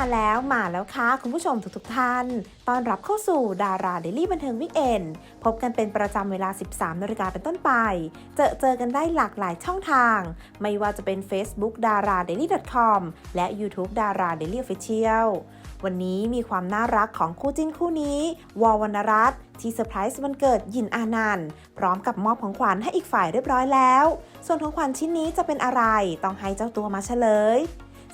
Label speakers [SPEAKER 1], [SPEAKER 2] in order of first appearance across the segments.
[SPEAKER 1] มาแล้วมาแล้วค่ะ คุณผู้ชมทุกๆทท่านต้อนรับเข้าสู่ดาราเดลี่บันเทิงวิกเอนพบกันเป็นประจำเวลา 13นาฬิกาเป็นต้นไป เจอเจอกันได้หลากหลายช่องทาง ไม่ว่าจะเป็น Facebook d a r a d a i l y com และ YouTube d a r a Daily Official วันนี้มีความน่ารักของคู่จิ้นคู่นี้ วอลวรรณรัตน์ที่เซอร์ไพรส์วันเกิดยินอานันต์พร้อมกับมอบของขวัญให้อีกฝ่ายเรียบร้อยแล้ว ส่วนของขวัญชิ้นนี้จะเป็นอะไรต้องให้เจ้าตัวมาเฉลย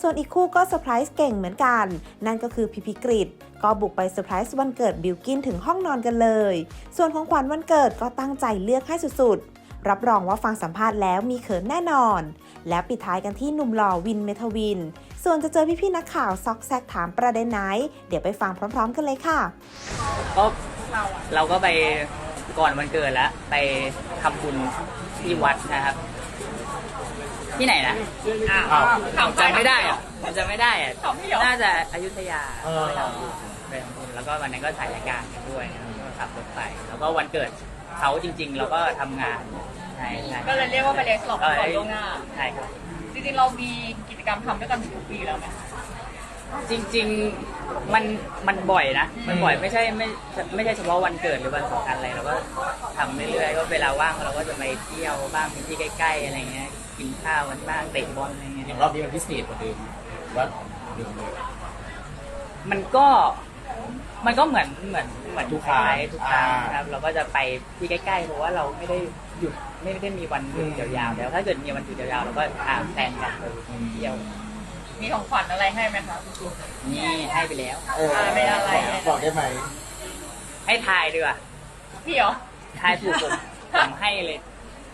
[SPEAKER 1] ส่วนอีกคู่ก็เซอร์ไพรส์เก่งเหมือนกัน นั่นก็คือพิพิกริตก็บุกไปเซอร์ไพรส์วันเกิดบิลกินถึงห้องนอนกันเลย ส่วนของขวัญวันเกิดก็ตั้งใจเลือกให้สุดๆ รับรองว่าฟังสัมภาษณ์แล้วมีเขินแน่นอน และปิดท้ายกันที่หนุ่มหล่อวินเมทวิน ส่วนจะเจอพี่ๆนักข่าวซอกแซกถามประเด็นไหน เดี๋ยวไปฟังพร้อม ๆ กันเลยค่ะ
[SPEAKER 2] ก็เราก็ไปก่อนวันเกิดแล้วไปทำบุญที่วัดนะครับ ที่ไหนนะอ้าวผมจำไม่ได้อะผมจำไม่ได้อะน่าจะอยุธยาไปทำบุญไปทำบุญแล้วก็วันนั้นก็ถ่ายรายการกันด้วยนะครับก็ขับรถไป แล้วก็วันเกิดเขาจริง ๆ เราก็ทำงานใช่ใช่
[SPEAKER 3] ก็เลยเรียกว่าไปเลี้ยงฉลองก่อนล่วงหน้า
[SPEAKER 2] ใช่ครับ
[SPEAKER 3] จริงๆเรามีกิจกรรมทำด้วยกันทุกปีแล้วไหม
[SPEAKER 2] จริงๆมันมันบ่อยนะ มันบ่อยไม่ใช่ไม่ไม่ใช่เฉพาะวันเกิดหรือวันสำคัญอะไรเราก็ทำเรื่อยๆก็เวลาว่างเราก็จะไปเที่ยวบ้างพื้นที่ใกล้ๆอะไรเงี้ย กินข้าวกันบ้างเตะบอลอะไรเงี้ย
[SPEAKER 4] อย่างรอบนี้มันพิเศษกว่าเดิมว่าเดิมเลย
[SPEAKER 2] มันก็มันก็เหมือนเหมือนเหมือน
[SPEAKER 4] ทุกครั้ง
[SPEAKER 2] ท้ายทุกครั้ง
[SPEAKER 4] อ่า
[SPEAKER 2] ครับเราก็จะไปที่ใกล้ๆเพราะว่าเราไม่ได้หยุดไม่ได้มีวันหยุด
[SPEAKER 4] อืม
[SPEAKER 2] ยาวๆแล้ว ถ้าเกิดมีวันหยุดยาวๆเราก็อ่าแพลนกันไปเที่ยว
[SPEAKER 3] มีของขวัญอะไรให้ไหมคะ
[SPEAKER 2] นี่ให้ไปแล้ว
[SPEAKER 4] เออ
[SPEAKER 3] ไม่อะไร
[SPEAKER 4] บอกได้ไหม
[SPEAKER 2] ให้ทายดีกว่า
[SPEAKER 3] พี่เหรอ
[SPEAKER 2] ทายถูกผมผมให้เลย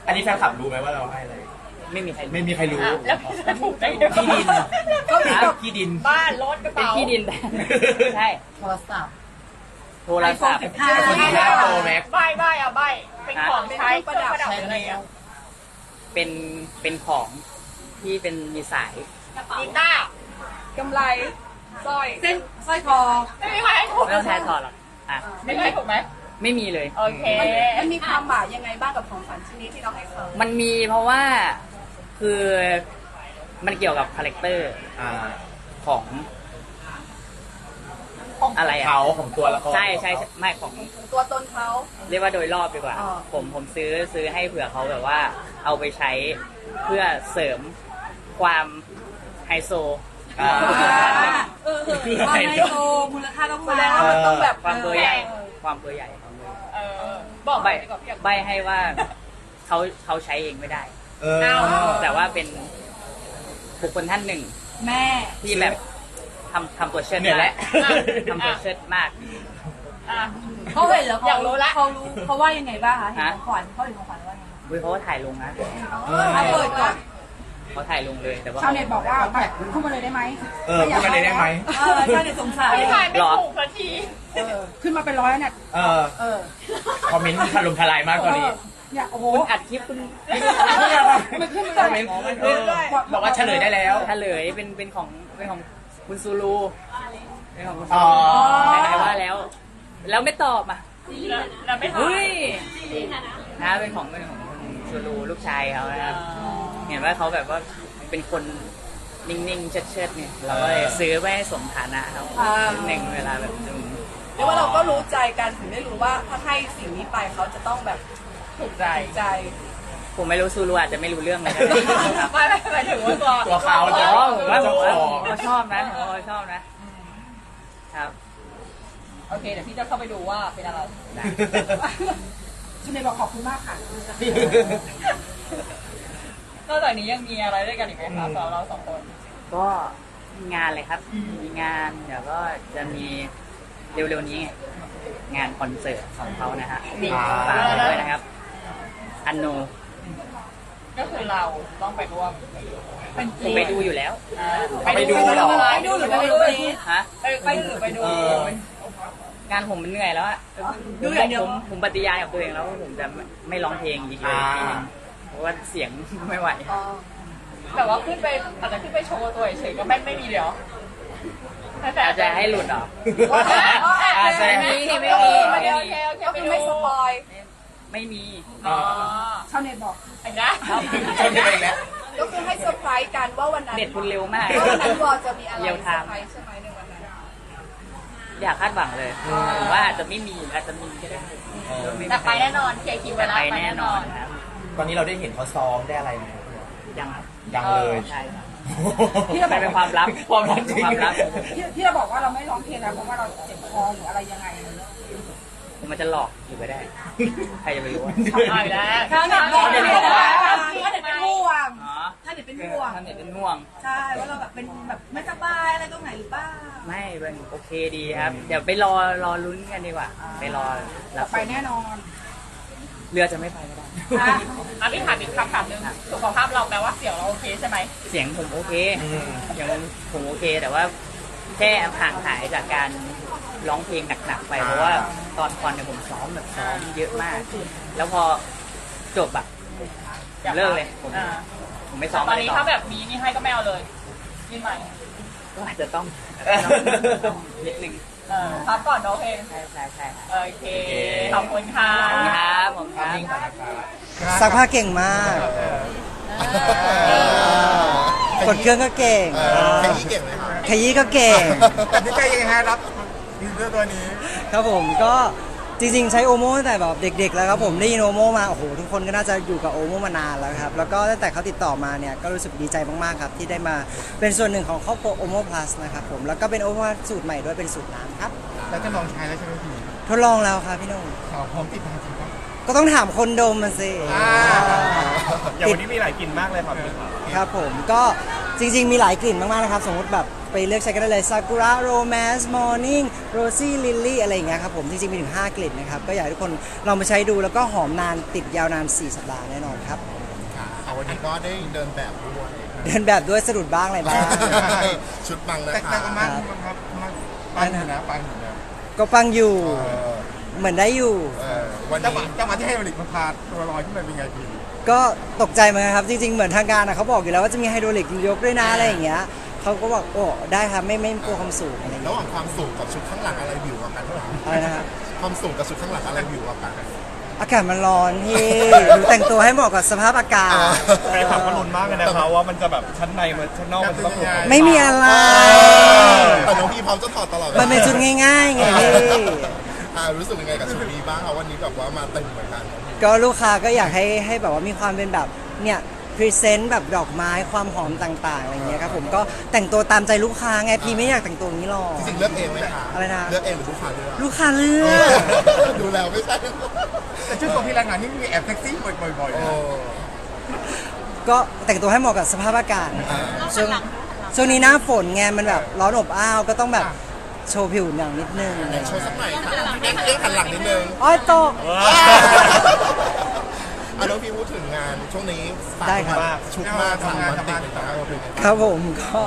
[SPEAKER 4] อันนี้แฟนคลับรู้ไหมว่าเราให้อะไร
[SPEAKER 2] ไม่มีใครรู้
[SPEAKER 4] ไม่มีใครรู้
[SPEAKER 3] อะแล้วพี่จะถูกได้ยังไง
[SPEAKER 4] ที่ดิน
[SPEAKER 3] ก็มี
[SPEAKER 4] ครับที่ดิน
[SPEAKER 3] บ้านรถกระ
[SPEAKER 2] เป็น
[SPEAKER 3] เป๋า
[SPEAKER 2] ที่ดินแต่ใช่
[SPEAKER 5] โทรศัพท์
[SPEAKER 2] โทรศัพท์
[SPEAKER 5] ห้า
[SPEAKER 4] คนที่ได้โปรแม็ก
[SPEAKER 3] ใบใบอะใบเป็นของใช้เครื่องประดับหรืออะไรอะ
[SPEAKER 2] เป็นเป็นของที่เป็นมีสาย
[SPEAKER 3] กีตาร์กำไรสร้อย
[SPEAKER 5] เส้นสร้อยคอ
[SPEAKER 3] ไม่มีใครให้ถูก
[SPEAKER 2] ไม่ต้องใช้ถอดหรอกอะ
[SPEAKER 3] ไม่มีใครถูกไหม
[SPEAKER 2] ไม่มีเลย
[SPEAKER 3] โอเค
[SPEAKER 5] มันมีความหมายยังไงบ้างกับของขวัญชิ้นนี้ที่เราให้เขา
[SPEAKER 2] มันมีเพราะว่า คือมันเกี่ยวกับคาแรคเตอร์
[SPEAKER 4] อ่า
[SPEAKER 2] ของอะไรอะ
[SPEAKER 4] เขาของตัวละคร
[SPEAKER 2] ใช่ใช่ใช่ไม่ของ
[SPEAKER 5] ตัวตนเขา
[SPEAKER 2] เรียกว่าโดยรอบดีกว่า
[SPEAKER 5] อ๋อ
[SPEAKER 2] ผมผมซื้อซื้อให้เผื่อเขาแบบว่า เอาไปใช้เพื่อเสริมความไฮโซ
[SPEAKER 4] อ่า
[SPEAKER 5] เออเออความไฮโซมูลค่าต้องมา
[SPEAKER 4] มันต้องแบบ
[SPEAKER 2] ความเบอร์ใหญ่ ความเบอร์ใหญ่ความเบอร์ใหญ่
[SPEAKER 3] เออบอก
[SPEAKER 2] ใบ
[SPEAKER 3] ไปดีกว่าพี่อยาก
[SPEAKER 2] ใบให้ว่าเขาเขาใช้เองไม่ได้
[SPEAKER 4] เออ
[SPEAKER 2] แต่ว่าเป็นบุคคลท่านหนึ่ง
[SPEAKER 5] แม่
[SPEAKER 2] ที่แบบทำทำตัวเชิด
[SPEAKER 4] เนี่ยแห
[SPEAKER 2] มา
[SPEAKER 4] ละ
[SPEAKER 2] กทำตัวเชิดมาก
[SPEAKER 3] อะ
[SPEAKER 5] เขาเห็นแล้ว
[SPEAKER 3] อยากรู้ละ
[SPEAKER 5] เขารู้เขาว่ายังไงบ้างคะเห็น
[SPEAKER 2] ฮะ
[SPEAKER 5] ของขวัญเขาเห็นของขวัญว่าไง
[SPEAKER 2] เว้ยเขาก็ถ่ายลงนะ
[SPEAKER 4] เออ
[SPEAKER 5] เอาเปิดก่อน
[SPEAKER 2] เขาถ่ายลงเลยแต่ว่า
[SPEAKER 5] ชาวเน็ตบอกว่าแบบพูดมาเลยได้ไหม
[SPEAKER 4] เออพูดกันเลยได้ไหม
[SPEAKER 5] เออชาวเน็ตสงสัย
[SPEAKER 3] ไม่ทายไม่ถูกสักที
[SPEAKER 5] เออขึ้นมาเป็นร้อยแล้วเนี่ย
[SPEAKER 4] เออ
[SPEAKER 5] เออ
[SPEAKER 4] คอมเมนต์ถล่มทลายมากตอนนี้
[SPEAKER 5] เนี่ยโอ้โห
[SPEAKER 2] คุณอัดคลิปคุณ
[SPEAKER 5] มันขึ้น
[SPEAKER 4] คอ
[SPEAKER 5] มาม
[SPEAKER 4] เมนต์เออบอกว่าเฉลยได้แล้ว
[SPEAKER 2] เฉลยเป็นเป็นของเป็นของคุณซูรูเป็นของคุณซู
[SPEAKER 4] อ๋อ
[SPEAKER 2] รูไหนๆว่าแล้ว แล้วไม่ตอบอะ
[SPEAKER 3] แล้วแล้วไม่ทา
[SPEAKER 2] เฮ้
[SPEAKER 3] ย
[SPEAKER 2] ยนะเป็นของเป็นของคุณซูรูลูกชายเขานะครับ เห็นว่าเขาแบบว่าเป็นคนนิ่งๆเชิดๆเนี่ยเราก็เลยซื้อไว้ให้สมฐานะเขาหนึ่งเวลาแบบอืม
[SPEAKER 5] เรียกว่าเราก็รู้ใจกันถึงได้รู้ว่าถ้าให้สิ่งนี้ไปเขาจะต้องแบบ
[SPEAKER 3] ถูกใจ
[SPEAKER 5] ใจ
[SPEAKER 2] ผมไม่รู้ซูรูอาจจะไม่รู้เรื่องเลยนะครับ
[SPEAKER 3] ไม่ไม่หมายถึงว่าตัว
[SPEAKER 4] ตัวเขา
[SPEAKER 2] อ๋อผมว่าผมว่า
[SPEAKER 4] เจ้าของ
[SPEAKER 2] ผมว่าชอบนะผมว่าชอบนะ ครับ
[SPEAKER 3] โอเคเดี๋ยวพี่จะเข้าไปดูว่าเป็นอะไร
[SPEAKER 2] ได้
[SPEAKER 5] ชาวเน็ตบอกขอบคุณมากค่ะ
[SPEAKER 3] นอกจากนี้ยังมีอะไรด้วยกันอีกไหมคะสำหรับเราสองคน
[SPEAKER 2] ก็มีงานเลยครับ มีงานเดี๋ยวก็จะมีเร็วๆนี้ไงงานคอนเสิร์ตของเขานะฮะ
[SPEAKER 4] อ่า
[SPEAKER 2] ฝากไว้ด้วยนะครับ อันโน
[SPEAKER 3] ก็คือเราต้องไปร่วม
[SPEAKER 2] ผมไปดูอยู่แล้ว
[SPEAKER 3] อ่า
[SPEAKER 4] ไปดูเหรอ
[SPEAKER 3] ไปดูหรือไปดู
[SPEAKER 2] ฮะ
[SPEAKER 3] ไปไปดูหรือไปดู
[SPEAKER 4] เออ
[SPEAKER 2] งานผมมันเหนื่อยแล้วอะ
[SPEAKER 5] ดูอย่างเดียว
[SPEAKER 2] ผมผมปฏิญาณกับตัวเองแล้วว่าผมจะไม่ไม่ร้องเพลงอีกเลย
[SPEAKER 4] อ่า
[SPEAKER 2] ปีหนึงเพราะว่าเสียง ไม่ไหว
[SPEAKER 3] แต่ว่าขึ้นไปอาจจะขึ้นไปโชว์ตัวเฉยๆก็ไม่ไม่มีเดี๋ยว
[SPEAKER 2] อาจจะให้หลุดออก
[SPEAKER 4] อาจจะ
[SPEAKER 2] ไม่มีไม่มี
[SPEAKER 3] โอ
[SPEAKER 2] ไม่
[SPEAKER 3] เค
[SPEAKER 2] มี
[SPEAKER 3] โอเคโอเค
[SPEAKER 5] ก็คือไม่สปอย
[SPEAKER 2] ไม่มี
[SPEAKER 3] อ๋อ
[SPEAKER 5] ชาวเน็ตบอก
[SPEAKER 3] อันนี้
[SPEAKER 4] ชอบที่ไปอีกแล้ว
[SPEAKER 3] เก็
[SPEAKER 5] คือให้เซอร์ไพรส์กันว่าวันนั้น
[SPEAKER 2] เน็ตคุณเร็วมาก
[SPEAKER 5] ว่าวันนั้นวอจะมีอะไร
[SPEAKER 2] เร็ว
[SPEAKER 5] เซ
[SPEAKER 2] ไท
[SPEAKER 5] อ
[SPEAKER 2] ม์
[SPEAKER 5] ร์ไพรส์ใช่ไหมในวันนั้น
[SPEAKER 2] อยากคาดหวังเลยผมว่าอาจจะไม่มีอาจจะมีก็ได้
[SPEAKER 3] แต่ไปแน่นอนเคลียร์คิว
[SPEAKER 2] แต่
[SPEAKER 3] แล้ว
[SPEAKER 2] ไปแน่นอนครับ
[SPEAKER 4] ตอนนี้เราได้เห็นเขาซ้อมได้อะไรไหม
[SPEAKER 2] ยังครับ
[SPEAKER 4] ยังเลย
[SPEAKER 2] ใช่ครับ มันเป็นความลับ
[SPEAKER 4] ความลับจริง
[SPEAKER 2] ความลับ
[SPEAKER 5] ที่ที่เราบอกว่าเราไม่ร้องเพลงแล้วเพราะว่าเราเจ็บคอหรืออะไรยังไง
[SPEAKER 2] มันจะหลอกอยู่ก็ได้ ใครจะไปรู้อะ
[SPEAKER 3] เอาอีกแล้ว
[SPEAKER 5] ถ้าเน็ต
[SPEAKER 2] เขาเน็ตบอกว่า
[SPEAKER 5] ถ้าเน็ตเป็นห่วง
[SPEAKER 2] อ๋อ
[SPEAKER 5] ถ้าเน็ตเป็นห่วง
[SPEAKER 2] ท่านเน็ตเป็นห่วง
[SPEAKER 5] ใช่ ว่าเราแบบเป็นแบบไม่สบายอะไรตรงไหนหรือเปล่า
[SPEAKER 2] ไม่เป็นโอเคดีครับ เดี๋ยวไปรอรอลุ้นกันดีกว่าไปรอรับ
[SPEAKER 5] ไปแน่นอน
[SPEAKER 2] เรือจะไม่ไปก็ได้
[SPEAKER 3] อะอันนี้ถามอีกคำถามหนึ่งสุขภาพเราแปลว่าเสียงเราโอเคใช่ไหม
[SPEAKER 2] เสียงผมโอเค
[SPEAKER 4] อืม
[SPEAKER 2] เสียงผมโอเคแต่ว่าแค่ห่างหายจากการ ร้องเพลงหนักๆไปเพราะว่าตอนคอนเนี่ยผมซ้อมแบบซ้อมเยอะมาก แล้วพอจบอะผมเลิกเลยผม
[SPEAKER 3] อ่า
[SPEAKER 2] ผมไม่ซ้อม
[SPEAKER 3] ตอน
[SPEAKER 2] อะไร
[SPEAKER 3] นี้
[SPEAKER 2] ต่
[SPEAKER 3] ถ้า
[SPEAKER 2] อ
[SPEAKER 3] แบบมีนี่ให้ก็ไม่เอาเลยยินใหม่
[SPEAKER 2] ก็อาจจะต้องต้องนิดนึง
[SPEAKER 3] เออพักก่อนเนาะเพลง
[SPEAKER 2] ใช่ใช่ใช่
[SPEAKER 3] โอเคขอบคุณค่ะ
[SPEAKER 2] ขอบคุณครับผมครับ
[SPEAKER 6] ซักผ้าเก่งมาก กดเครื่องก็เก่ง
[SPEAKER 7] ขยี้เก่งไหมครับ
[SPEAKER 6] ขยี้ก็เก่ง
[SPEAKER 7] ตัดสินใจยังไงฮะรับพรี เซนเตอร์ตัวนี้
[SPEAKER 6] ครับผมก็จริงๆ ใช้โอโมตั้งแต่แบบเด็ก ๆ แล้วครับผมได้ยินโอโมมาโอ้โหทุกคนก็น่าจะอยู่กับโอโมมานานแล้วครับแล้วก็ตั้งแต่เขาติดต่อมาเนี่ยก็รู้สึกดีใจมากๆครับที่ได้มาเป็นส่วนหนึ่งของครอบครัวโอโมพลัสนะครับผมแล้วก็เป็นโอโมสูตรใหม่ด้วยเป็นสูตรน้ำครับ
[SPEAKER 7] แล้วจะลองใช้แล้วใช่ไหมพี่
[SPEAKER 6] ทดลองแล้วครับพี่นุ่ง
[SPEAKER 7] ข่าวพร้อมติดทางจริงครับ
[SPEAKER 6] ก็ต้องถามคนดมมันสิ
[SPEAKER 7] อย่างวันนี้มีหลายกลิ่นมากเลยครับ
[SPEAKER 6] ครับผมก็จริง ๆ มีหลายกลิ่นมากๆนะครับ สมมติแบบ ไปเลือกใช้กันได้เลยซากุระโรแมนส์มอร์นิ่งโรซี่ลิลลี่อะไรอย่างเงี้ยครับผมจริงๆมีถึง 5 กลิ่นนะครับ ก็อยากให้ทุกคนลองมาใช้ดูแล้วก็หอมนานติดยาวนาน 4 สัปดาห์แน่นอนครับ
[SPEAKER 7] เอาวันนี้ก็ได้เดินแบบด้วย
[SPEAKER 6] เดินแบบด้วยสะดุดบ้างอะไรบ้าง
[SPEAKER 7] ชุดปังนะ
[SPEAKER 6] แต่
[SPEAKER 7] คะ
[SPEAKER 6] แต่ก็มาก
[SPEAKER 7] ครับปังอยู่นะปังอยู่นะ
[SPEAKER 6] ก็ปังอยู่เหมือนได้อยู่
[SPEAKER 7] วันนี้จังหวะจังหวะที่ให้มันหลีกมันพาตัวลอยขึ้นมาเป็นไงพี่
[SPEAKER 6] ก็ตกใจเหมือนกันครับ จริงๆ เหมือนทางการอะเขาบอกอยู่แล้วว่าจะมีไฮโดรลิกยกด้วยนะอะไรอย่างเงี้ย เขาก็บอกโอ้ได้ครับไม่ไม่กลัวความสูงอะไรอย่าง
[SPEAKER 7] ระ
[SPEAKER 6] เงี้ย
[SPEAKER 7] หว่างความสูงกับชุดข้างหลังอะไรวิวกว่ากัน
[SPEAKER 6] อะไรนะครับ
[SPEAKER 7] ความสูงกับชุดข้างหลังอะไรวิวกว่ากัน
[SPEAKER 6] อากาศมันร้อนพี่หนูแต่งตัวให้เหมาะกับสภาพอากาศ
[SPEAKER 8] แฟนคลับก็ลุ้นมากเลยนะครับว่ามันจะแบบชั้นในมันชั้นนอกมันจะต้องถูกกัน
[SPEAKER 6] ไม่มีอะไร
[SPEAKER 7] แต่น้องพี่พร้อมจะถอดตลอดวลา
[SPEAKER 6] มันเป็นชุดง่ายๆไงพี่
[SPEAKER 7] อ่ารู้สึกยังไงกับชุดนี้บ้างครับวันนี้แบบว่ามาเต็มเหมือนกัน
[SPEAKER 6] ก็ลูกค้าก็อยากให้ให้แบบว่ามีความเป็นแบบเนี่ย พรีเซนต์แบบดอกไม้ความหอมต่างๆอะไรอย่างเงี้ยครับผมก็แต่งตัวตามใจลูกค้าไงพี่ไม่อยากแต่งตัวอย่างนี้หรอก
[SPEAKER 7] จริงๆเลือกเองไหมคะ
[SPEAKER 6] อะไรนะ
[SPEAKER 7] เลือกเองหรือลูกค้าเลือก
[SPEAKER 6] ลูกค้าเลือก
[SPEAKER 7] ดูแล้วไม่ใช่
[SPEAKER 8] แต่ชุดของพี่แรงงานนี่มีแอบเซ็กซี่บ่อยๆ
[SPEAKER 7] โอ้
[SPEAKER 6] ก็แต่งตัวให้เหมาะกับสภาพอากาศช่วงช่วงนี้หน้าฝนไงมันแบบร้อนอบอ้าวก็ต้องแบบโชว์ผิวหนังนิดนึง
[SPEAKER 7] โชว์สักหน่อยค่ะเอ็งเอ็งหันหลังนิดนึง
[SPEAKER 6] อ้อยตก
[SPEAKER 7] อะน้องพี่พูดถึงงานช่วงนี้
[SPEAKER 6] ได้ครับ
[SPEAKER 7] ชุกมากสามวันติดเลยนะครับ
[SPEAKER 6] ครับผมก็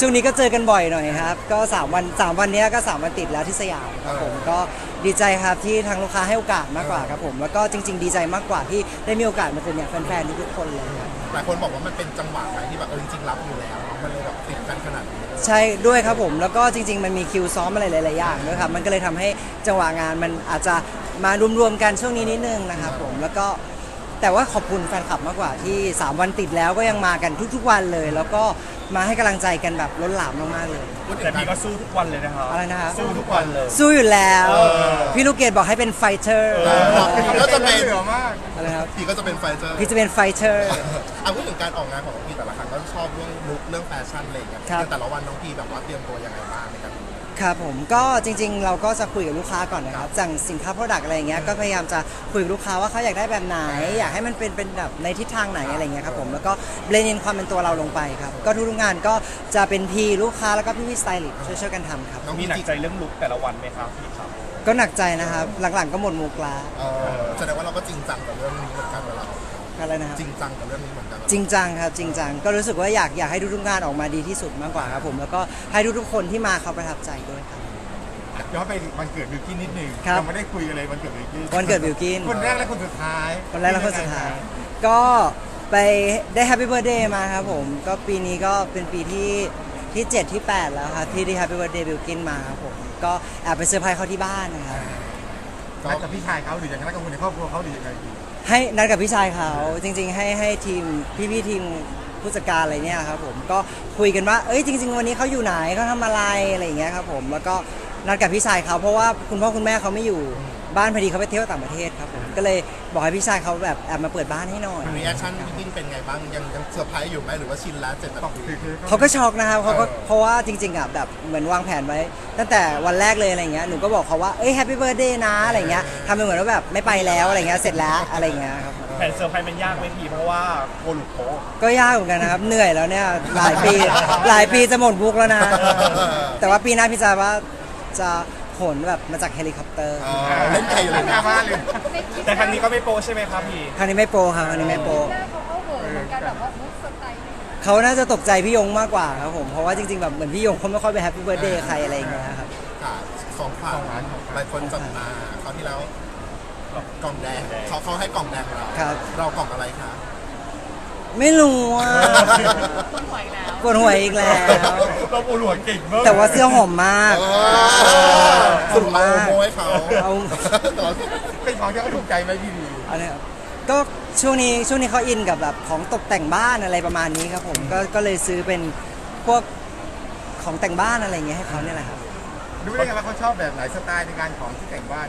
[SPEAKER 6] ช่วงนี้ก็เจอกันบ่อยหน่อยครับ ก็ 3 วัน 3 วันเนี้ยก็ 3 วันติดแล้วที่สยามครับผมก็ดีใจครับที่ทางลูกค้าให้โอกาสมากกว่าครับผม แล้วก็จริง ๆ ดีใจมากกว่าที่ได้มีโอกาสมาเจอเนี่ยแฟนๆทุกๆคนเลยครับ
[SPEAKER 7] หลายคนบอกว่ามันเป็นจังหวะไหนที่แบบเออจริงๆรับอยู่แล้ว มันเลยแบบติดกันขนาดนี้
[SPEAKER 6] ใช่ด้วยครับผมแล้วก็จริง ๆ มันมีคิวซ้อมอะไรหลายๆอย่างด้วยครับมันก็เลยทำให้จังหวะงานมันอาจจะมารวมๆกันช่วงนี้นิดนึงนะครับผมแล้วก็ แต่ว่าขอบคุณแฟนคลับมากกว่าที่ 3 วันติดแล้วก็ยังมากันทุกๆวันเลย แล้วก็มาให้กำลังใจกันแบบล้นหลามมากๆเลย
[SPEAKER 7] พูดถึ
[SPEAKER 8] แต่
[SPEAKER 7] ง
[SPEAKER 8] พี่
[SPEAKER 7] กา
[SPEAKER 8] ก็
[SPEAKER 7] ร
[SPEAKER 8] สู้ทุกวันเลยนะครับ
[SPEAKER 6] อะไรนะครับ
[SPEAKER 8] สู้ทุกวันเลย
[SPEAKER 6] สู้อยู่แล้ว
[SPEAKER 8] เออ
[SPEAKER 6] พี่ลูกเกดบอกให้เป็นไฟเตอร์
[SPEAKER 7] พี่ก็จะเป็น
[SPEAKER 8] เหลือมาก
[SPEAKER 6] อะไรครับ
[SPEAKER 7] พี่ก็จะเป็นไฟเจอร์
[SPEAKER 6] พี่จะเป็นไฟเตอร์
[SPEAKER 7] อะพูดถึงการออกงานของน้องพีแต่ละครั้งก็ชอบเรื่องลุคเรื่องแฟชั่นอะไรอย่างเงี้ย
[SPEAKER 6] ครับ
[SPEAKER 7] ในแต่ละวันน้องพีแบบว่าเตรียมตัวยังไงบ้างในการ
[SPEAKER 6] ครับผมก็จริงๆ เราก็จะคุยกับลูกค้าก่อนนะครับสั่งสินค้า Product อะไรอย่างเงี้ยก็พยายามจะคุยกับลูกค้าว่าเขาอยากได้แบบไหน อยากให้มันเป็นเป็นแบบในทิศทางไหนอะไรเงี้ยครับผมแล้วก็เบลนด์ความเป็นตัวเราลงไปครับก็ทุกๆงานก็จะเป็นพีลูกค้าแล้วก็พี่พี่สไตลิสต์ช่วยๆกันทำครับ
[SPEAKER 7] น้อง
[SPEAKER 8] มี
[SPEAKER 7] พี
[SPEAKER 8] หนักใจเรื่องลุคแต่ละวันไหมครับพี่ครับ
[SPEAKER 6] ก็หนักใจนะครับหลังๆก็หมดมุกลา
[SPEAKER 7] เออแสดงว่าเราก็จริงจังกับเรื่องนี้เหมือนกันเวลา
[SPEAKER 6] อะไรนะครับ
[SPEAKER 7] จริงจังกับเรื่องนี้เหมือนกัน
[SPEAKER 6] จริงจังครับจริงจังก็รู้สึกว่าอยากอยากให้ทุกๆงานออกมาดีที่สุดมากกว่าครับผมแล้วก็ให้ทุกๆคนที่มาเขาประทับใจด้วยครับ
[SPEAKER 8] ย้อนไปวันเกิดบิวกินนิดหนึ่ง
[SPEAKER 6] ครับ
[SPEAKER 8] ยังไม่ได้คุยกันเลยวันเกิดบิวกิน
[SPEAKER 6] วันเกิดบิวกิน
[SPEAKER 8] คนแรกและคนสุดท้าย
[SPEAKER 6] คนแรกและคนสุดท้ายก็ไปได้แฮปปี้เบ t ร์ a เดย์มาครับผม ก็ปีนี้ก็เป็นปีที่ที่ 7 ที่ 8 แล้วครับ ที่ได้แฮปปี้เบ t ร์ a เดย์บิลกินมาครับผม ก็แอบไปเซอร์ไพรส์เขาที่บ้านนะครับ
[SPEAKER 8] นัดกับพี่ชายเขาหรือยังไงนัดกับคนในครอบครัวเขาหรือยังไงดี
[SPEAKER 6] ให้นัดกับพี่ชายเขาจริง ๆ ให้ให้ทีมพี่พี่ๆทีมผู้จัดการอะไรเนี่ยครับผมก็คุยกันว่าเอ้ยจริง ๆ วันนี้เขาอยู่ไหนเขาทำอะไรอะไรอย่างเงี้ยครับผมแล้วก็นัดกับพี่ชายเขาเพราะว่าคุณพ่อคุณแม่เขาไม่อยู่ บ้านพอดีเขาไปเที่ยวต่างประเทศครับผมก็เลยบอกให้พี่ชายเขาแบบแอบมาเปิดบ้านให้หน่อย
[SPEAKER 7] รีแอคชั่นพี่กิ้งเป็นไงบ้างยังยังเซอร์ไพรส์อยู่ไหมหรือว่าชินแล้วเจ็ดนาที
[SPEAKER 6] เขาก็ช็อกนะครับเขาก็
[SPEAKER 7] เออ
[SPEAKER 6] เพราะว่าจริงๆอะแบบเหมือนวางแผนไว้ ตั้งแต่วันแรกเลยอะไรเงี้ยหนูก็บอกเขาว่าเอ้ยแฮปปี้เบิร์ดเดย์นะอะไรเงี้ยทำเป็นเหมือนว่าแบบไม่ไปแล้วอะไรเงี้ยเสร็จแล้วอะไรเงี้ยครับ
[SPEAKER 8] แผนเซอร์ไพรส์มันยากไหมพี่เพราะว่าโกลัวหลุดโป๊ะ
[SPEAKER 6] ก็ยากเหมือนกันนะครับเหนื่อยแล้วเนี่ยหลายปีหลายปีจะหมดบุกแล้วนะแต่ว่าปีหน้าพี่จาว่าจะ โหนแบบมาจากเฮลิคอปเตอร์
[SPEAKER 7] อ๋อเล่นใครอยู่เลยนะ
[SPEAKER 8] แต่ครั้งนี้ก็ไม่โป๊ะใช่ไหมครับพี่
[SPEAKER 6] คราวนี้ไม่โปรครับคราวนี้ไม่โปร
[SPEAKER 3] เขาก็เหมือนกันแบบว่ามุกสไตล์
[SPEAKER 6] เขาน่าจะตกใจพี่ยงมากกว่าครับผมเพราะว่าจริงๆแบบเหมือนพี่ยงเขาไม่ค่อยไปแฮปปี้เบิร์ดเดย์ใครอะไรอย่างเงี้ยครับ
[SPEAKER 7] ค่ะสองฝั่งหลายคนจำมาเขาวที่แล้วกล่องแดงเขาเขาให้กล่องแดงเรา
[SPEAKER 6] ครับ
[SPEAKER 7] เรากล่องอะไรคะ
[SPEAKER 6] ไม่รู้อะ
[SPEAKER 3] คนหวยแล้ว
[SPEAKER 6] ปวดหัวอีกแล้ว
[SPEAKER 8] เราปวดหัวเก่งมาก
[SPEAKER 6] แต่ว่าเสื้อหอมมาก
[SPEAKER 7] สุดเราโมให้เขา
[SPEAKER 6] เอา
[SPEAKER 7] เป็นของที่เขาถูกใจไหมพี่ดี
[SPEAKER 6] อันเนี้ยก็ช่วงนี้ช่วงนี้เขาอินกับแบบของตกแต่งบ้านอะไรประมาณนี้ครับผมก็ก็เลยซื้อเป็นพวกของแต่งบ้านอะไรอย่างเงี้ยให้เขาเนี่ยแหละครับ
[SPEAKER 7] รู้ได้ไงว่าเขาชอบแบบไหนสไตล์ในการของที่แต่งบ้าน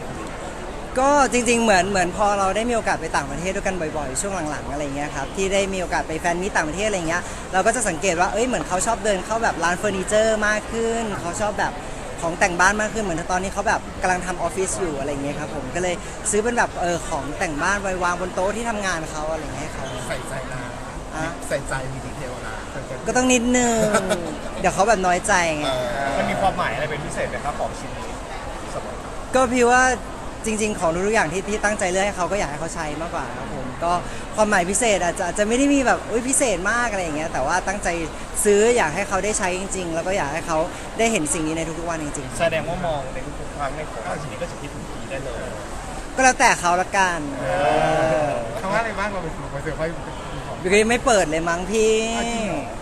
[SPEAKER 6] ก็จริงๆ เหมือนเหมือนพอเราได้มีโอกาสไปต่างประเทศด้วยกันบ่อยๆ ช่วงหลังๆอะไรเงี้ยครับที่ได้มีโอกาสไปแฟนมีตต่างประเทศอะไรเงี้ยเราก็จะสังเกตว่าเอ้ยเหมือนเขาชอบเดินเข้าแบบร้านเฟอร์นิเจอร์มากขึ้นเขาชอบแบบของแต่งบ้านมากขึ้นเหมือนตอนนี้เขาแบบกำลังทำออฟฟิศอยู่อะไรเงี้ยครับผมก็เลยซื้อเป็นแบบเออของแต่งบ้านไว้วางบนโต๊ะที่ทำงานเขาอะไรเงี้ยให้เขา
[SPEAKER 7] ใส่ใจนะ
[SPEAKER 6] อะ
[SPEAKER 7] ใส่ใจมีดีเทลนะ
[SPEAKER 6] ก็ต้องนิดนึง เดี๋ยวเขาแบบน้อยใจไง
[SPEAKER 7] เออ
[SPEAKER 8] มันมีความหมายอะไรเป็นพิเศษไหมครับของชิ้นนี้สำหรับ
[SPEAKER 6] ก็พี่ว่า จริง ๆ ของทุกๆอย่างที่ที่ตั้งใจเลือกให้เขาก็อยากให้เขาใช้มากกว่าครับผมก็ความหมายพิเศษอาจจะอาจจะไม่ได้มีแบบอุ้ยพิเศษมากอะไรอย่างเงี้ยแต่ว่าตั้งใจซื้ออยากให้เขาได้ใช้จริง ๆ แล้วก็อยากให้เขาได้เห็นสิ่งนี้ในทุกๆวันจริง
[SPEAKER 8] แสดงว่ามองในทุกๆครั้งในของชิ้นนี้ก็จะคิดถึงพีได้เลย
[SPEAKER 6] ๆ ก็แล้วแต่เขาละกัน
[SPEAKER 7] เขาว่าอะไรบ้างเราเป็นคนเซอร์ไพรส์
[SPEAKER 6] บิวก็ยังไม่เปิดเลยมั้งพี่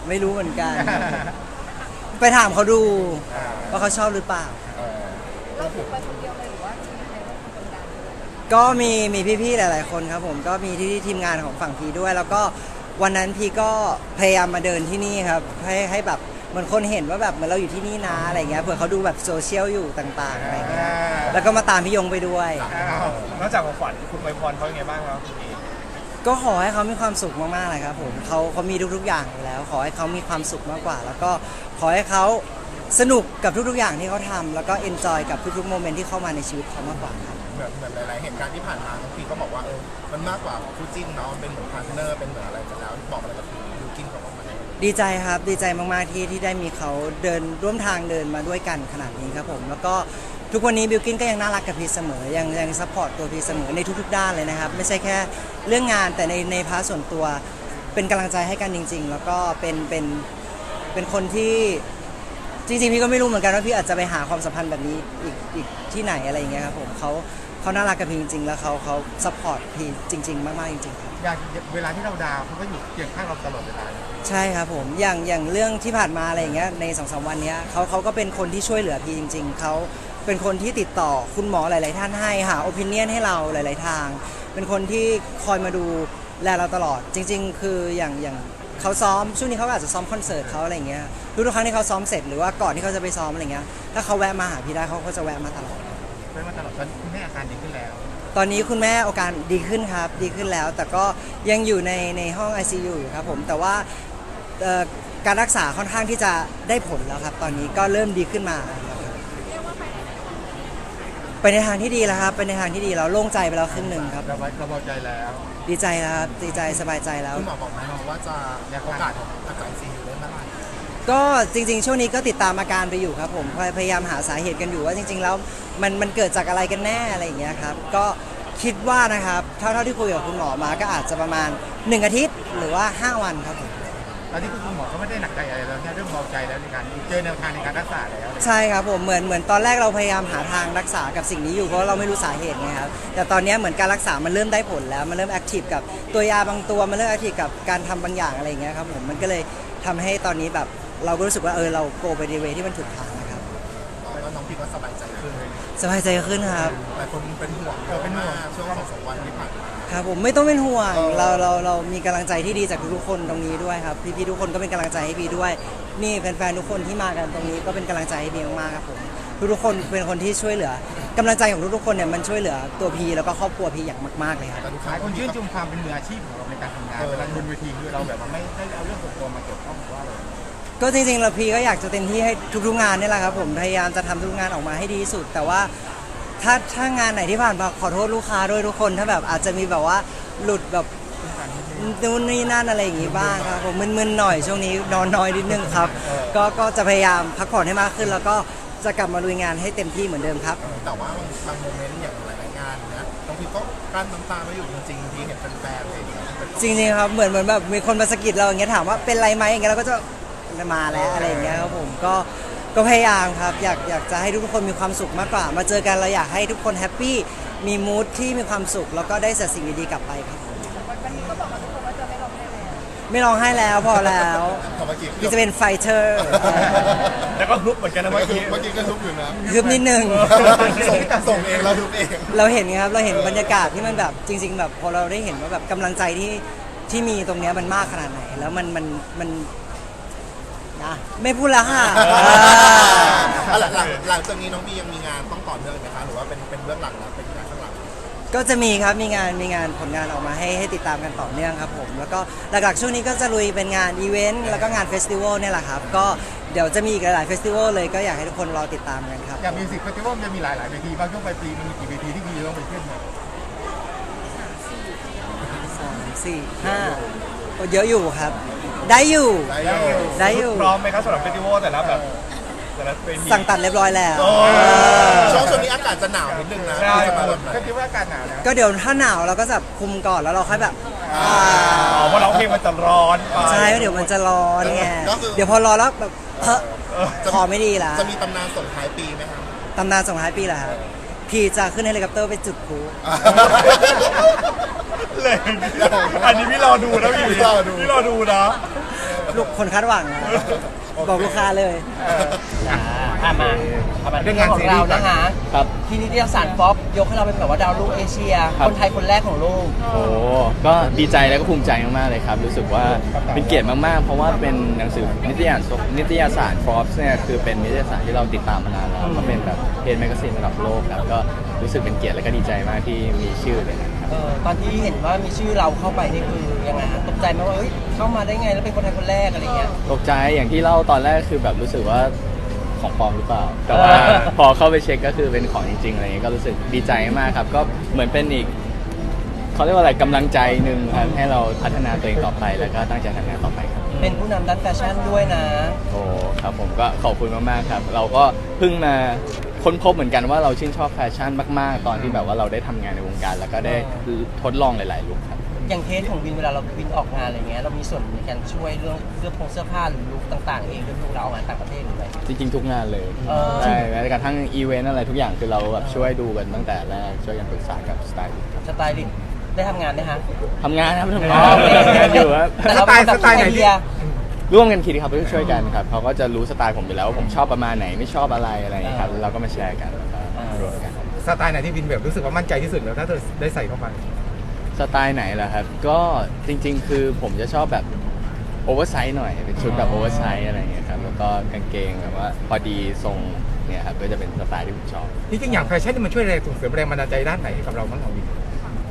[SPEAKER 6] ไม่รู้เหมือนกัน ไปถามเขาดูว่าเขาชอบหรือเปล่า
[SPEAKER 3] เราถูกไปคนเดียว ก็
[SPEAKER 6] มีมีพี่ๆหลาย ๆ คนครับผมก็มีที่ทีมงานของฝั่งพีด้วย แล้วก็วันนั้นพีก็พยายามมาเดินที่นี่ครับให้ให้แบบเหมือนคนเห็นว่าแบบเหมือนเราอยู่ที่นี่นะอะไรเงี้ยเผื่อเขาดูแบบโซเชียลอยู่ต่างๆอะไรเงี้ยแล้วก็มาตามพี่ยงไปด้วย
[SPEAKER 8] นอกจากของขวัญคุณไวยพรเขายังไงบ้างครับพี่
[SPEAKER 6] ก็ขอให้เขามีความสุขมากๆเลยครับผมเขาเขามีทุกๆอย่างอยู่แล้ว ขอให้เขามีความสุขมากกว่า แล้วก็ขอให้เขาสนุกกับทุกๆอย่างที่เขาทำแล้วก็เอนจอยกับทุกๆโมเมนต์ที่เข้ามาในชีวิตเขามากกว่าครับ
[SPEAKER 7] เหมือนเหมือนหลายๆเหตุการณ์ที่ผ่านมาบางทีก็บอกว่าเออมันมากกว่าคู่จิ้นเนาะเป็นเหมือนพาร์ทเนอร์เป็นเหมือนอะไรกันแล้วบอกอะไรกับยูกินกับว่ามัน
[SPEAKER 6] ดีใจครับดีใจมากๆที่ที่ได้มีเขาเดินร่วมทางเดินมาด้วยกันขนาดนี้ครับผมแล้วก็ทุกวันนี้บิวกินก็ยังน่ารักกับพีเสมอยังยังซัพพอร์ตตัวพีเสมอในทุกๆด้านเลยนะครับ ไม่ใช่แค่เรื่องงานแต่ในในพาร์ทส่วนตัวเป็นกำลังใจให้กันจริง ๆ แล้วก็เป็นเป็นเป็นคนที่จริงๆพี่ก็ไม่รู้เหมือนกันว่าพี่อาจจะไปหาความสัมพันธ์แบบนี้อีกอีกที่ไหนอะไรอย่างเงี้ยครับผมเขา เขาน่ารักกับพีจริงๆ แล้วเขาเขาซัพพอร์ตพีจริง ๆ มากๆจริงๆครับ
[SPEAKER 7] อยากเวลาที่เราดาวเขาก็อยู่เคียงข้างเราตลอดเวลา
[SPEAKER 6] ใช่ครับผมอย่างอย่างเรื่องที่ผ่านมาอะไรอย่างเงี้ยในสองสามวันเนี้ยเขาเขาก็เป็นคนที่ช่วยเหลือพีจริง ๆเขาเป็นคนที่ติดต่อคุณหมอหลาย ๆ ท่านให้หาโอปินเนียนให้เราหลาย ๆ ทาง เป็นคนที่คอยมาดูแลเราตลอด จริง ๆ คืออย่างอย่างเขาซ้อมช่วงนี้เขาอาจจะซ้อมคอนเสิร์ตเขาอะไรอย่างเงี้ยทุกๆครั้งที่เขาซ้อมเสร็จหรือว่าก่อนที่เขาจะไปซ้อมอะไรเงี้ยถ้าเขาแวะมาหาพี่ได้เขาก็จะแวะมาตลอด
[SPEAKER 7] เป็นมาตลอดตอนคุณแม่อา การดีขึ้นแล้ว
[SPEAKER 6] ตอนนี้คุณแม่อาการดีขึ้นครับ ดีขึ้นแล้ว แต่ก็ยังอยู่ในในห้อง ICU อยู่ครับผมแต่ว่าเอ่อการรักษาค่อนข้างที่จะได้ผลแล้วครับ ตอนนี้ก็เริ่มดีขึ้นมาแล้วครับไปในทางที่ดีแล้วครับไปในทางที่ดีแล้วโล่งใจไปแล้วครึ่งหนึ่งครับ
[SPEAKER 7] เราเราพอใจแล้ว
[SPEAKER 6] ดีใจแล้วครับดีใจสบายใจแล้ว
[SPEAKER 7] คุณหมอบอกไหมว่าจะโอกาสของอาการซี
[SPEAKER 6] ก็จริงๆ ช่วงนี้ก็ติดตามอาการไปอยู่ครับผมพยพยายามหาสาเหตุกันอยู่ว่าจริง ๆ แล้วมันมันเกิดจากอะไรกันแน่อะไรอย่างเงี้ยครับก็คิดว่านะครับเท่าเท่าที่คุยกับคุณหมอมาก็อาจจะประมาณ 1 อาทิตย์หรือว่า 5 วันครับผม
[SPEAKER 7] ตอนนี้คุณหมอก็ไม่ได้หนักใจอะไรแล้วแค่เรื่องเบาใจแล้วในการเจอแนวทางในการรักษาแล้ว
[SPEAKER 6] ใช่ครับผมเหมือนเหมือนตอนแรกเราพยายามหาทางรักษากับสิ่งนี้อยู่เพราะเราไม่รู้สาเหตุไงครับแต่ตอนนี้เหมือนการรักษามันเริ่มได้ผลแล้วมันเริ่มแอคทีฟกับตัวยาบางตัวมันเริ่มแอคทีฟกับการทำบางอย่างอะไรอย่างเงี้ยครับผมมันก็เลยทำให้ตอนนี้แบบ เราก็รู้สึกว่าเออเราโกไปในเวที่มันถูกทางนะครับ
[SPEAKER 7] แล้วน้องพีพี่ก็สบายใจขึ้น
[SPEAKER 6] สบายใจขึ้นครับ
[SPEAKER 7] หลายคนเป็นห่วงเออเป็นห่วงช่วงสองสามวันที่ผ่านมา
[SPEAKER 6] ครับผมไม่ต้องเป็นห่วง
[SPEAKER 7] เออ
[SPEAKER 6] เราเราเรามีกำลังใจที่ดีจากทุกๆคนตรงนี้ด้วยครับพี่ๆทุกคนก็เป็นกำลังใจให้พี่ด้วยนี่แฟนๆทุกคนที่มากันตรงนี้ก็เป็นกำลังใจให้พี่มากๆครับผมทุกๆคนเป็นคนที่ช่วยเหลือกำลังใจของทุกๆคนเนี่ยมันช่วยเหลือตัวพี่แล้วก็ครอบครัวพี่อย่างมากๆเลยครับ
[SPEAKER 7] แต่ทุก
[SPEAKER 8] ห
[SPEAKER 7] ครั้
[SPEAKER 8] ลาย
[SPEAKER 7] ง
[SPEAKER 8] คนชื่นชมความเป็นมืออาชีพของเราในการทำงานเวลาบนเวทีคือเราแบบว่าไม่ได้เอาเรื่องส่วนตัวมาเกี่ยวข้องหรือว่าอะไร
[SPEAKER 6] ก็จริงๆเราพี่ก็อยากจะเต็มที่ให้ทุกๆงานนี่แหละครับผมพยายามจะทำทุกงานออกมาให้ดีที่สุด แต่ว่าถ้าถ้างานไหนที่ผ่านมาขอโทษลูกค้าด้วยทุกคนถ้าแบบอาจจะมีแบบว่าหลุดแบบนู่นนี่นั่นอะไรอย่างงี้บ้างครับผมมึนๆหน่อยช่วงนี้นอนน้อยนิดนึงครับ ก็ก็จะพยายามพักผ่อนให้มากขึ้น แล้วก็จะกลับมาลุยงานให้เต็มที่เหมือนเดิมครับ
[SPEAKER 7] แต่ว่าบางบางโมเมนต์อย่างหลายๆงานนะบางทีก็กลั้นน้ำตาไม่อยู่จริงๆที่เห็นแฟนๆอะไรอย่างเงี้ยเป็น
[SPEAKER 6] จริงๆครับเหมือนเหมือนแบบมีคนมาสะกิดเราอย่างเงี้ยถามว่าเป็นไรไหมอย่างเงี้ยเราก็จะ มาแล้วอะไรอย่างเงี้ยครับผมก็ก็พยายามครับ อยากอยากจะให้ทุกคนมีความสุขมากกว่า มาเจอกันเราอยากให้ทุกคนแฮปปี้มีมูทที่มีความสุข แล้วก็ได้แต่สิ่งดีๆกลับไปครับไม่ร้องไห้แล้วพอแล้ว
[SPEAKER 7] พอเมื่อกี้
[SPEAKER 6] พี่จะเป็นไฟเตอร์
[SPEAKER 8] แล้วก็ลุกเหมือนกันนะ
[SPEAKER 7] เมื่
[SPEAKER 8] เมื่
[SPEAKER 7] อ
[SPEAKER 8] อ
[SPEAKER 7] กี้
[SPEAKER 8] กี้
[SPEAKER 7] เมื่อกี้ก็ทุบอยู่นะ
[SPEAKER 6] คืบนิดนึง
[SPEAKER 7] ส่งส่งเองเราทุบเอง
[SPEAKER 6] เราเห็นไงครับเราเห็นบรรยากาศที่มันแบบจริง ๆ แบบพอเราได้เห็นว่าแบบกำลังใจที่ที่มีตรงเนี้ยมันมากขนาดไหน แล้วมันมันมัน นะไม่พูดแล้วค่ะ
[SPEAKER 7] อะหลังหลังหลังจากนี้น้องบียังมีงานต้องต่อเนื่องไหมคะหรือว่าเป็นเป็นเบื้องหลังแล้วเป็นงานข้างหลัง
[SPEAKER 6] ก็จะมีครับ มีงาน มีงานผลงานออกมาให้ให้ติดตามกันต่อเนื่องครับผม แล้วก็หลักๆช่วงนี้ก็จะลุยเป็นงานอีเวนต์ แล้วก็งานเฟสติวัลเนี่ยแหละครับ ก็เดี๋ยวจะมีอีกหลายๆเฟสติวัลเลยก็อยากให้ทุกคนรอติดตามกันครับ
[SPEAKER 8] อย่างมิวสิกเฟสติวัลมันจะมีหลายๆเวทีบางช่วงปลายปีมันมีกี่เวทีที่พี่ต้องไปขึ้นเนี่ย
[SPEAKER 6] สามสี่ห้าก็เยอะอยู่ครับ ได้อยู่
[SPEAKER 7] ได้อยู่
[SPEAKER 6] ได้อยู่
[SPEAKER 8] พร้อมไหมครับสำหรับเฟสติวัลแต่ละแบบแต่ละเวที
[SPEAKER 6] สั่งตัดเรียบร้อยแล้ว
[SPEAKER 8] โอ้
[SPEAKER 6] เออ
[SPEAKER 7] ช่วงช่วงนี้อากาศจะหนาวนิดนึงนะ
[SPEAKER 8] ใช่
[SPEAKER 7] จะมาแบบไหน
[SPEAKER 8] เฟสติวัลอากาศหนาวนะ
[SPEAKER 6] ก็เดี๋ยวถ้าหนาวเราก็จะคุมก่อนแล้วเราค่อยแบบอ่า
[SPEAKER 8] อ๋อเพราะเราเพลงมันจะร้อนไป
[SPEAKER 6] ใช่เดี๋ยวมันจะร้อนไง
[SPEAKER 7] ก็คือ
[SPEAKER 6] เดี๋ยวพอร้อนแล้วแบบเฮ้อ
[SPEAKER 8] เออ
[SPEAKER 6] คอไม่ดีละ
[SPEAKER 7] จะมีตำนานส่งท้ายปีไหมครับ
[SPEAKER 6] ตำนานส่งท้ายปีเหรอครับ พี่จะขึ้นเฮลิคอปเตอร์ไปจุดพลุ
[SPEAKER 8] เลยอันนี้พี่รอดูนะพี่
[SPEAKER 7] พี่รอดู
[SPEAKER 8] พี่รอดูนะ
[SPEAKER 6] ลูกคนคาดหวังนะบอกลูกค้าเลย
[SPEAKER 3] อ่า มาเอามาเรื่องของเรานะคะ
[SPEAKER 9] ครับ
[SPEAKER 3] ที่นิตยสารป๊อปยกให้เราเป็นแบบว่าดาวรุ่งเอเชีย
[SPEAKER 9] ครับ
[SPEAKER 3] คนไทยคนแรกของโลก
[SPEAKER 9] โอ้ก็ดีใจแล้วก็ภูมิใจมากๆเลยครับ รู้สึกว่าเป็นเกียรติมากๆ เพราะว่าเป็นหนังสือนิตยสารนิตยสาร Forbes เนี่ยคือเป็นนิตยสารที่เราติดตามมานานแล้วก็เป็นแบบเพจแมกกาซีนระดับโลกครับก็รู้สึกเป็นเกียรติและก็ดีใจมากที่มีชื่อเลยนะครับ
[SPEAKER 3] เออตอนที่เห็นว่ามีชื่อเราเข้าไปนี่คือยังไงฮะตกใจไหมว่าเอ้ยเข้ามาได้ไงแล้วเป็นคนไทยคนแรกอะไรเงี้ย
[SPEAKER 9] ตกใจอย่างที่เล่าตอนแรกคือแบบรู้สึกว่า ของปลอมหรือเปล่า แต่ว่าพอเข้าไปเช็คก็คือเป็นของจริงๆอะไรเงี้ยก็รู้สึกดีใจมากครับ ก็เหมือนเป็นอีกเขาเรียกว่าอะไรกำลังใจหนึ่งครับให้เราพัฒนาตัวเองต่อไปแล้วก็ตั้งใจทำงานต่อไปครับ
[SPEAKER 3] เป็นผู้นำด้านแฟชั่นด้วยนะ
[SPEAKER 9] โอ้ครับผมก็ขอบคุณมากๆครับ เราก็เพิ่งมาค้นพบเหมือนกันว่าเราชื่นชอบแฟชั่นมาก ๆ ตอนที่แบบว่าเราได้ทำงานในวงการ แล้วก็ได้ทดลองหลายๆลุคครับ
[SPEAKER 3] อย่างเคสของวินเวลาเราวินออกงานอะไรเงี้ยเรามีส่วนในการช่วยเรื่องเสื้อผงเสื้อผ้าหรือลุคต่าง ๆ เองด้วยพวกเราออกงานต่างประเทศหรืออะไร
[SPEAKER 9] จริงๆทุกงานเลย
[SPEAKER 3] เออ
[SPEAKER 9] ใช่แม้กระทั่งอีเวนต์อะไรทุกอย่างคือเราแบบช่วยดูกันตั้งแต่แรกช่วยกันปรึกษากับสไตลิสต์ครับ
[SPEAKER 3] สไตลิสต์ได้ทำงานไหมฮะ
[SPEAKER 9] ทำงานครับทำ
[SPEAKER 3] อ๋
[SPEAKER 9] งา
[SPEAKER 3] อนโอเค
[SPEAKER 9] ทำงานอยู่ครับ
[SPEAKER 3] แต่เราเป็นแบบไอเดีย
[SPEAKER 9] ร่วมกันคิดครับช่วยกันครับเขาก็จะรู้สไตล์ผมอยู่แล้วว่าผมชอบประมาณไหนไม่ชอบอะไรอะไรอย่างเงี้ยครับแล้วเราก็มาแชร์กันแล้วก็รวมกัน
[SPEAKER 8] สไตล์ไหนที่วินแบบรู้สึกว่ามั่นใจที่สุดแล้วถ้าเธอได้ใส่เข้าไป
[SPEAKER 9] สไตล์ไหนล่ะครับ ก็จริง ๆ คือผมจะชอบแบบโอเวอร์ไซส์หน่อย เป็นชุดแบบโอเวอร์ไซส์อะไรอย่างเงี้ยครับ แล้วก็กางเกงแบบว่าพอดีทรงเนี่ยครับก็จะเป็นสไตล์ที่ผมชอบ
[SPEAKER 8] ที่จริงอย่างแฟชั่นนี่มันช่วยแรงส่งเสริมแรงบันดาลใจด้านไหนกับเราบ้างของวิน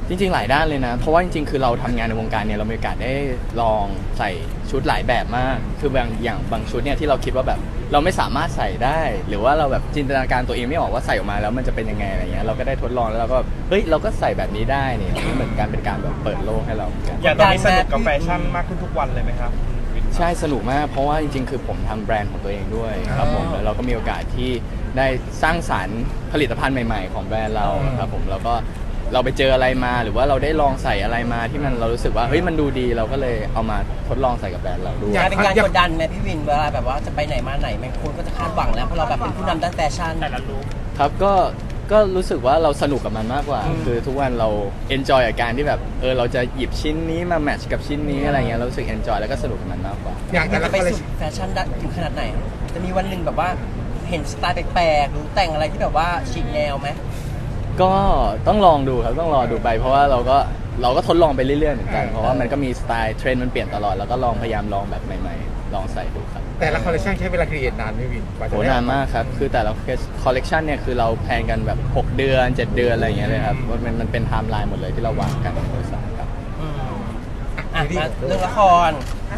[SPEAKER 9] จริง ๆ หลายด้านเลยนะ เพราะว่าจริง ๆ คือเราทำงานในวงการเนี่ยเรามีโอกาสได้ลองใส่ชุดหลายแบบมาก คือบางอย่างบางชุดเนี่ยที่เราคิดว่าแบบ เราไม่สามารถใส่ได้ หรือว่าเราแบบจินตนาการตัวเองไม่ออกว่าใส่ออกมาแล้วมันจะเป็นยังไงอะไรเงี้ยเราก็ได้ทดลองแล้วเราก็เฮ้ยเราก็ใส่แบบนี้ได้เนี่ยมันเหมือนการเป็นการแบบเปิดโลกให้เราเหมือนกัน
[SPEAKER 8] อย่างตอนนี้สนุกกับแฟชั่นมากขึ้นทุกวันเลยไหมครับ
[SPEAKER 9] ใช่สนุกมากเพราะว่าจริงๆ คือผมทำแบรนด์ของตัวเองด้วยครับผมแล้วเราก็มีโอกาสที่ได้สร้างสรรค์ผลิตภัณฑ์ใหม่ ๆ ของแบรนด์เราครับผมแล้วก็ เราไปเจออะไรมาหรือว่าเราได้ลองใส่อะไรมาที่มันเรารู้สึกว่าเฮ้ยมันดูดีเราก็เลยเอามาทดลองใส่กับแบรนด์เราด้วย
[SPEAKER 8] อยาก
[SPEAKER 3] เป็นการกดดันไหมพี่วินเวลาแบบว่าจะไปไหนมาไหนบางคนก็จะคาดหวังแล้วเพราะเราแบบเป็นผู้นำด้านแฟชั่นแต่ละลุค
[SPEAKER 9] ครับก็ก็รู้สึกว่าเราสนุกกับมันมากกว่า
[SPEAKER 3] อืม
[SPEAKER 9] คือทุกวันเราเอนจอยกับการที่แบบเออเราจะหยิบชิ้นนี้มาแมทช์กับชิ้นนี้อะไรเงี้ยเรารู้สึกเอนจอยแล้วก็สนุกกับมันมากกว่า
[SPEAKER 8] อย่างแต่
[SPEAKER 3] จะ
[SPEAKER 8] ละ
[SPEAKER 3] ไป
[SPEAKER 8] คอลเลค
[SPEAKER 3] สุดแฟชั่นได้ถึงขนาดไหน จะมีวันหนึ่งแบบว่าเห็นสไตล์แปลกๆหรือแต่งอะไรที่แบบว่าฉีกแนวไหม
[SPEAKER 9] ก็ต้องลองดูครับต้องรอดูไป เพราะว่าเราก็เราก็ทดลองไปเรื่อยๆเหมือนกันเพราะว่ามันก็มีสไตล์เทรนด์มันเปลี่ยนตลอดแล้วก็ลองพยายามลองแบบใหม่ๆ ลองใส่ดูครับ
[SPEAKER 8] แต่ละคอลเลคชันใช้เวลาครีเอทนานไหม่วินกว่า
[SPEAKER 9] โห
[SPEAKER 8] จะได้
[SPEAKER 9] นานมากครับคือแต่ละคอลเลกชันเนี่ยคือเราแพลนกันแบบ6เดือน7เดือนอะไรอย่างเงี้ยเลยครับว่ามันมันเป็นไทม์ไลน์หมดเลยที่เราวางกันในบริษัทครับ
[SPEAKER 3] อืมอะมาเรื่องละคร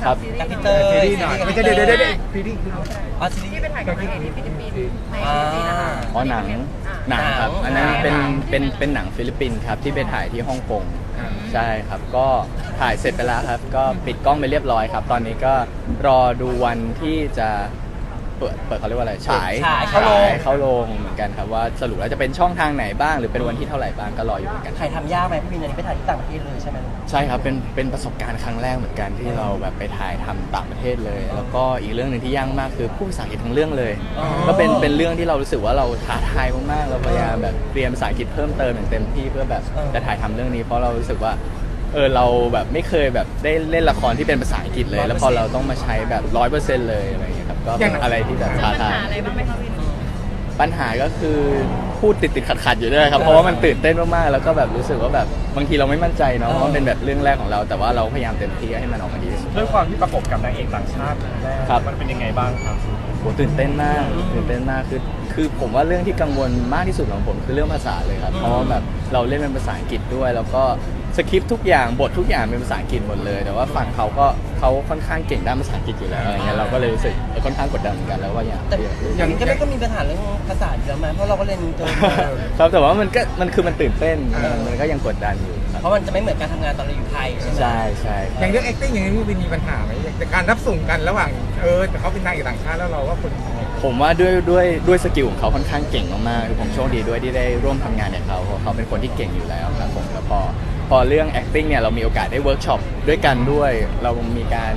[SPEAKER 9] ครับ
[SPEAKER 3] กับพี่เตย
[SPEAKER 8] ซีรีส์หน่อย ไม่ใช่เดี๋ยวเดี๋ยวเดี๋ยวซีรีส์คือ
[SPEAKER 3] อ๋อซีรีส์
[SPEAKER 5] ที่เป็นถ่ายกับนางเอกที่ฟิลิปปินส์ใน
[SPEAKER 3] อ่า
[SPEAKER 5] ฟิลิปปินส์นะคะ
[SPEAKER 9] อ๋อหนังหนังครับ
[SPEAKER 3] หนัง
[SPEAKER 9] อันนั้นเป็น
[SPEAKER 3] หนัง
[SPEAKER 9] เป็นเป็นหนังฟิลิปปินส์ครับที่ไปถ่ายที่ฮ่องกง
[SPEAKER 8] อ่า
[SPEAKER 9] ใช่ครับ ก็ถ่ายเสร็จไปแล้วครับ ก็ปิดกล้องไปเรียบร้อยครับ ตอนนี้ก็รอดูวันที่จะ เปิดเปิดเขาเรียกว่าอะไรฉาย
[SPEAKER 3] ฉายเข้าโรง
[SPEAKER 9] ฉยเข้าโรงเหมือนกันครับว่าสรุปแล้วจะเป็นช่องทางไหนบ้าง หรือเป็นวันที่เท่าไหร่บ้างก็รออยู่เหมือนกัน
[SPEAKER 3] ถ่ายทำยากไหมพี่วินอันนี้ไปถ่ายที่ต่างประเทศเลยใช่ไหมลูก
[SPEAKER 9] ใช่ครับ เป็น เป็นประสบการณ์ครั้งแรกเหมือนกันที่เราแบบไปถ่ายทำต่างประเทศเลย แล้วก็อีกเรื่องหนึ่งที่ยากมากคือผู้ภาษาอังกฤษทั้งเรื่องเลย
[SPEAKER 3] อ๋อ
[SPEAKER 9] ก็เป็น เป็นเรื่องที่เรารู้สึกว่าเราท้าทายมากๆ เราพยายามแบบเตรียมภาษาอังกฤษเพิ่มเติมอย่างเต็มที่เพื่อแบบจะถ่ายทำเรื่องนี้ เพราะเรารู้สึกว่า เออ เราแบบไม่เคยแบบได้เล่นละครที่เป็นภาษาอังกฤษเลย แล้วพอเราต้องมาใช้แบบร้อยเปอร์เซ็นต์เลยอะไรอย่างเงี้ยครับ ก็เป็นอะไรที่แบบท้าทาย
[SPEAKER 5] อะไรบ้างไหมคะวิน
[SPEAKER 9] ปัญหาก็คือพูดติดติดขัดขัดๆอยู่ด้วยครับเพราะว่ามันตื่นเต้นมากๆแล้วก็แบบรู้สึกว่าแบบบางทีเราไม่มั่นใจเนาะเพราะมันเป็นแบบเรื่องแรกของเรา แต่ว่าเราพยายามเต็มที่ให้มันออกมาดีที่สุด
[SPEAKER 4] ด้วยความที่ประกบกับนางเอกต่างชาติครั้งแรก
[SPEAKER 9] ครับ
[SPEAKER 4] มันเป็นยังไงบ้างครับ
[SPEAKER 9] โหตื่นเต้นมากตื่นเต้นมากคือคือผมว่าเรื่องที่กังวลมากที่สุดของผมคือเรื่องภาษาเลยครับเพราะว่าแบบเราเล่นเป็นภาษาอังกฤษด้วย แล้วก็สคริปต์ทุกอย่างบททุกอย่างเป็นภาษาอังกฤษหมดเลย แต่ว่าฝั่งเขาก็เขาค่อนข้างเก่งด้านภาษาอังกฤษอยู่แล้วอะไรเงี้ยเราก็เลยรู้สึกเออค่อนข้างกดดันเหมือนกันแล้วว่าอยาก
[SPEAKER 3] แต่
[SPEAKER 9] อยาก
[SPEAKER 3] อย่างนี้ก็ไม่ก็มีปัญหาเรื่องภาษาอยู่แล้วไหมเพราะเราก็เรียนอินเตอร์มา
[SPEAKER 9] ครับแต่ว่ามันก็มันคือมันตื่นเต้นมันมันก็ยังกดดันอยู่ครับ
[SPEAKER 3] เพราะมันจะไม่เหมือนการทำงานตอนเราอยู่ไทยใช่ไหม
[SPEAKER 9] ใช่ใช่ครับ
[SPEAKER 8] อย่างเรื่อง acting อย่างนี้วินมีปัญหาไหมอย่างการรับส่งกันระหว่างเออแต่เขาเป็นนางเอกต่างชาติแล้วเราว่าคน
[SPEAKER 9] ผมว่าด้วยด้วยด้วยสกิลของเขาค่อนข้างเก่งมากๆคือผมโชคดีด้วยที่ได้ร่วมทำงานกับเขาเพราะเขาเป็นคนที่เก่งอยู่แล้วครับผมแล้วพอ พอเรื่อง acting เนี่ยเรามีโอกาสได้เวิร์กช็อปด้วยกันด้วย เรามีการ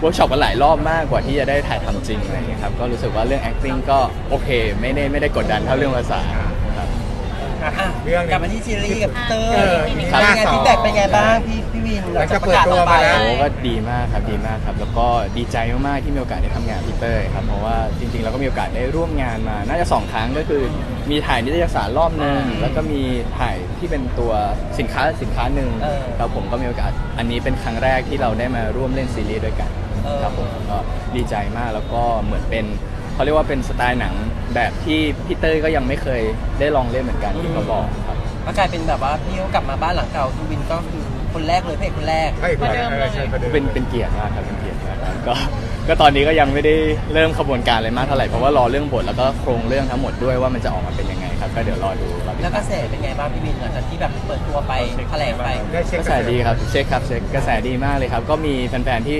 [SPEAKER 9] เวิร์กช็อปกันหลายรอบมากกว่าที่จะได้ถ่ายทำจริงอะไรอย่างเงี้ยครับก็รู้สึกว่าเรื่อง acting ก็โอเค ไม่ได้ไม่ได้กดดันเท่าเรื่องภาษา
[SPEAKER 3] อะ
[SPEAKER 8] เรื่องหนึ่ง
[SPEAKER 3] กลับมาที่ซีรีส์กับเตอร์
[SPEAKER 8] เออ
[SPEAKER 3] เป็น
[SPEAKER 9] ครับ
[SPEAKER 3] ไงฟีดแบ็กเป็นไงบ้างพี่พี่วินหลังจากประกาศออกไป
[SPEAKER 8] หลังจากเปิดตัวมาแล้ว
[SPEAKER 9] โอ้ก็ดีมากครับดีมากครับ แล้วก็ดีใจมากๆที่มีโอกาสได้ทำงานกับพี่เต้ยครับเพราะว่าจริงๆเราก็มีโอกาสได้ร่วมงานมา น่าจะสองครั้งก็คือ มีถ่ายนิตยสารรอบหนึ่งแล้วก็มีถ่ายที่เป็นตัวสินค้าสินค้าหนึ่ง
[SPEAKER 3] เออ
[SPEAKER 9] แล้วผมก็มีโอกาสอันนี้เป็นครั้งแรกที่เราได้มาร่วมเล่นซีรีส์ด้วยกัน
[SPEAKER 3] เออ
[SPEAKER 9] ครับผมก็ดีใจมากแล้วก็เหมือนเป็น เขาเรียกว่าเป็นสไตล์หนังแบบที่พี่เต้ยก็ยังไม่เคยได้ลองเล่นเหมือนกันที่เขาบอกครับ
[SPEAKER 3] ก็กลายเป็นแบบว่าพี่เขากลับมาบ้านหลังเก่าคือวินก็คือคนแรกเลยพระเอกคนแรก
[SPEAKER 8] ใช่คนเดิมเลยใช่คนเดิม
[SPEAKER 9] เป็นเป็นเกียรติมากครับเป็นเกียรติมากครับก็ก็ตอนนี้ก็ยังไม่ได้เริ่มขบวนการอะไรมากเท่าไหร่เพราะว่ารอเรื่องบทแล้วก็โครงเรื่องทั้งหมดด้วยว่ามันจะออกมาเป็นยังไงครับก็เดี๋ยวรอดูรอติด
[SPEAKER 3] แล้วก
[SPEAKER 9] ตา
[SPEAKER 3] ระ
[SPEAKER 9] ม
[SPEAKER 3] แสเป็นไงบ้างพี่วินหลังจากที่แบบเปิดตัวไปแถลงไป
[SPEAKER 8] ได้เช็ค
[SPEAKER 9] กระแสดีครับเช็คครับเช็คกระแสดีมากเลยครับ ก็มีแฟนๆที่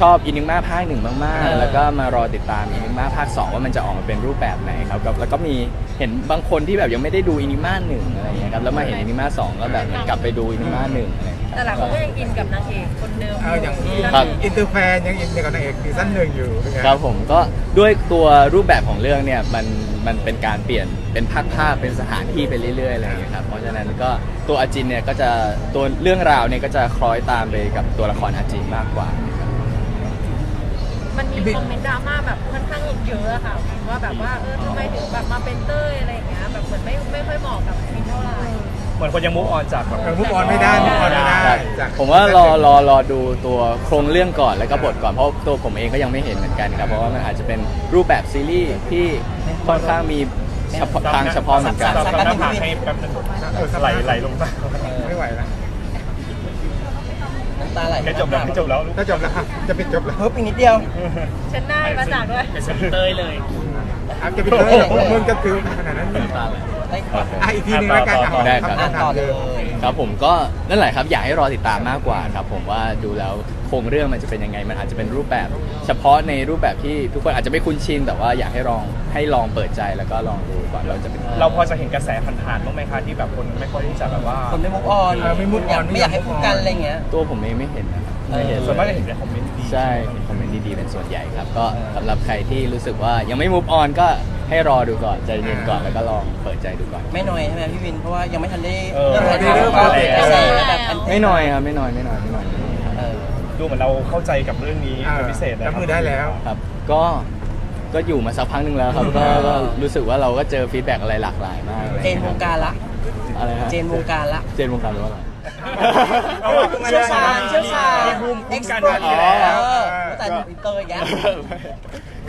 [SPEAKER 9] ชอบอินิม่าภาคหนึ่งมาก
[SPEAKER 3] เออ
[SPEAKER 9] ๆแล้วก็มารอติดตามอินิม่าภาคสองว่ามันจะออกมาเป็นรูปแบบไหนครับแล้วแล้วก็มีเห็นบางคนที่แบบยังไม่ได้ดูอินิม่าหนึ่งอะไรอย่างเงี้ยครับแล้วมาเห็นอินิม่าสองก็แบบกลับไปดูอินิม่าหนึ่งอะไรอย่างเงี้ย
[SPEAKER 5] แต่หลายคนก็ยังอินกับนางเอกคนเดิม
[SPEAKER 8] เอออย่าง
[SPEAKER 9] ครับ
[SPEAKER 8] อินเตอร์แฟนยังอินกับนางเอกซีซั่นหนึ่งอยู่เป็นไง
[SPEAKER 9] ครับผมก็ด้วยตัวรูปแบบของเรื่องเนี่ยมันมันเป็นการเปลี่ยนเป็นภาคภาพเป็นสถานที่ไปเรื่อยๆอะไรอย่างเงี้ยครับเพราะฉะนั้นก็ตัวอาจินเนี่ยก็จะตัวเรื่องราวเนี่ยก็จะคล้อยตามไปกับตัวละครอาจินมากกว่าครับ
[SPEAKER 5] มันมีคอมเมนต์ดราม่าแบบค่อนข้างเยอะอะค่ะว่าแบบว่าเออทำไมถึงแบบมาเป็นเต้ยอะไรอย่างเงี้ยแบบเหมือนไม่ไม่ค่อยเหมาะกับวินเท่าไหร่
[SPEAKER 4] เหมือนคนยังมุกออนจากแบบ
[SPEAKER 8] เออมุกออนไม่ได้มุกออนไม่ได้
[SPEAKER 9] ครับ
[SPEAKER 8] จาก
[SPEAKER 9] ผมว่ารอรอรอดูตัวโครงเรื่องก่อนแล้วก็บทก่อนเพราะตัวผมเองก็ยังไม่เห็นเหมือนกันครับเพราะว่ามันอาจจะเป็นรูปแบบซีรีส์ที่ค่อนข้างมีเฉพาะทางเฉพาะเหมือนกัน
[SPEAKER 4] เราทำหน้าผากให้แป๊บนึง
[SPEAKER 8] เออ
[SPEAKER 4] ไหลไหลลงมา
[SPEAKER 8] ไม่ไหวแล้ว
[SPEAKER 3] น้ำตาไหล
[SPEAKER 4] แค่จบแล้วแค่จบแล้ว
[SPEAKER 8] ถ้าจบแล้วอะจะปิดจบแล้ว
[SPEAKER 3] เพิ่มอีกนิดเดียว
[SPEAKER 5] เช็ดหน้าให้มาจากด้วย
[SPEAKER 4] เป็นเต้ยเลย
[SPEAKER 8] อะจะปิดเลยมึงจะถือขนาดนั้นเลย
[SPEAKER 3] ได้
[SPEAKER 8] อะอีกทีหนึงแล้วกัน
[SPEAKER 9] ได้ครับ
[SPEAKER 3] อ่านต่อเลย
[SPEAKER 9] ครับผมก็นั่นแหละครับอยากให้รอติดตามมากกว่าครับผมว่าดูแล้ว โครงเรื่องมันจะเป็นยังไง มันอาจจะเป็นรูปแบบ เฉพาะในรูปแบบที่ทุกคนอาจจะไม่คุ้นชิน แต่ว่าอยากให้ลองให้ลองเปิดใจแล้วก็ลองดูก่อนเราจะเป็น
[SPEAKER 4] เราพอจะเห็นกระแสผ่านๆบ้างไหมคะที่แบบคนไม่ค่อยที่จะแบบว่า
[SPEAKER 3] คนไม่มุกออน
[SPEAKER 8] เออไม่ move on
[SPEAKER 3] อยากไม่อยากให้พูดกันอะไรเงี้ย
[SPEAKER 9] ตัวผมเองไม่เห็นนะครับไม่เห็น
[SPEAKER 4] ส่วนมากจะ
[SPEAKER 9] เลย
[SPEAKER 4] เห็นในคอมเมนต์ดี
[SPEAKER 9] ใช่เห็นคอมเมนต์ดีๆเป็นส่วนใหญ่ครับ ก็สำหรับใครที่รู้สึกว่ายังไม่ move on ก็ให้รอดูก่อนใจเย็นก่อนแล้วก็ลองเปิดใจดูก่อน
[SPEAKER 3] ไม่น้อยใช่ไหมพี่วิน เพราะว่ายังไม่ทันได้
[SPEAKER 4] เออ
[SPEAKER 3] เริ่มถ่าย
[SPEAKER 8] เริ่ม
[SPEAKER 3] ทำก็
[SPEAKER 8] เริ่
[SPEAKER 3] เกิด
[SPEAKER 8] ม
[SPEAKER 3] กระแสแบบอัน
[SPEAKER 9] ไม่น้อยครับไม่น้อยไม่น้อยไม่น้อยไม่น้อย
[SPEAKER 3] เออ
[SPEAKER 4] ดูเหมือนเราเข้าใจกับเรื่องนี้เป็นพิเศษนะ
[SPEAKER 8] รับมือได้แล้ว
[SPEAKER 9] ครับ ก็ก็อยู่มาสักพักหนึ่งแล้วครับก็ก็รู้สึกว่าเราก็เจอฟีดแบ็กอะไรหลากหลายมากอะไร
[SPEAKER 3] เจ
[SPEAKER 9] งี้
[SPEAKER 3] น
[SPEAKER 9] ยว
[SPEAKER 3] งการละ
[SPEAKER 9] อะไรฮะ
[SPEAKER 3] เจนวงการละ
[SPEAKER 9] เจนวงการหรือว่าอะไร
[SPEAKER 3] เชี่ยวชาญเชี่ยวชาญ
[SPEAKER 4] ภูมิคุ้มกัน
[SPEAKER 3] เอ็กซ์
[SPEAKER 4] อยู่แล้ว
[SPEAKER 3] เออแต่อินเตอร์อีกแล้ว